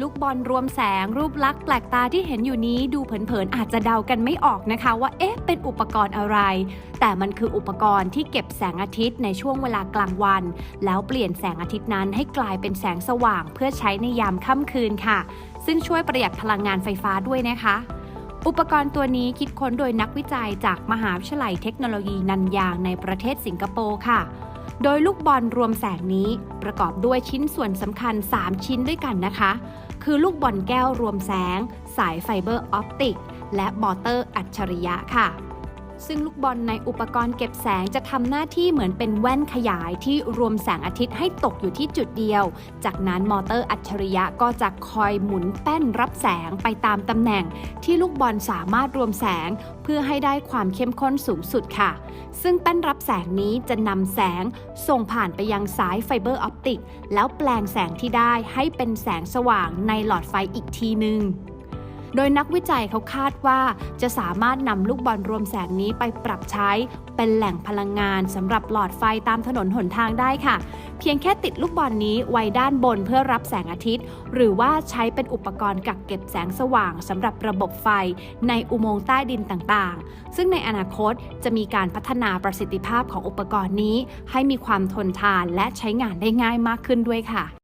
ลูกบอลรวมแสงรูปลักษณ์แปลกตาที่เห็นอยู่นี้ดูเผินๆอาจจะเดากันไม่ออกนะคะ ว่าเอ๊ะเป็นอุปกรณ์อะไร แต่มันคืออุปกรณ์ที่เก็บแสงอาทิตย์ในช่วงเวลากลางวัน แล้วเปลี่ยนแสงอาทิตย์นั้นให้กลายเป็นแสงสว่าง เพื่อใช้ในยามค่ำคืนค่ะ ซึ่งช่วยประหยัดพลังงานไฟฟ้าด้วยนะคะอุปกรณ์ตัวนี้คิดค้นโดยนักวิจัยจากมหาวิทยาลัยเทคโนโลยีนันยางในประเทศสิงคโปร์ค่ะ โดยลูกบอลรวมแสงนี้ประกอบด้วยชิ้นส่วนสำคัญ 3 ชิ้นด้วยกันนะคะ คือลูกบอลแก้วรวมแสง สายไฟเบอร์ออปติก และมอเตอร์อัจฉริยะค่ะ ซึ่งลูกบอลในอุปกรณ์เก็บแสงจะทำหน้าที่เหมือนเป็นแว่นขยายที่รวมแสงอาทิตย์ให้ตกอยู่ที่จุดเดียว จากนั้นมอเตอร์อัจฉริยะก็จะคอยหมุนแป้นรับแสงไปตามตำแหน่ง ที่ลูกบอลสามารถรวมแสง เพื่อให้ได้ความเข้มข้นสูงสุดค่ะ ซึ่งแป้นรับแสงนี้จะนำแสงส่งผ่านไปยังสายไฟเบอร์ออปติก แล้วแปลงแสงที่ได้ให้เป็นแสงสว่างในหลอดไฟอีกทีหนึ่ง โดยนักวิจัยเขาคาดว่าจะสามารถนำลูกบอลรวมแสงนี้ไปปรับใช้เป็นแหล่งพลังงานสำหรับหลอดไฟตามถนนหนทางได้ค่ะ เพียงแค่ติดลูกบอลนี้ไว้ด้านบนเพื่อรับแสงอาทิตย์ หรือว่าใช้เป็นอุปกรณ์กักเก็บแสงสว่างสำหรับระบบไฟในอุโมงค์ใต้ดินต่างๆ ซึ่งในอนาคตจะมีการพัฒนาประสิทธิภาพของอุปกรณ์นี้ ให้มีความทนทานและใช้งานได้ง่ายมากขึ้นด้วยค่ะ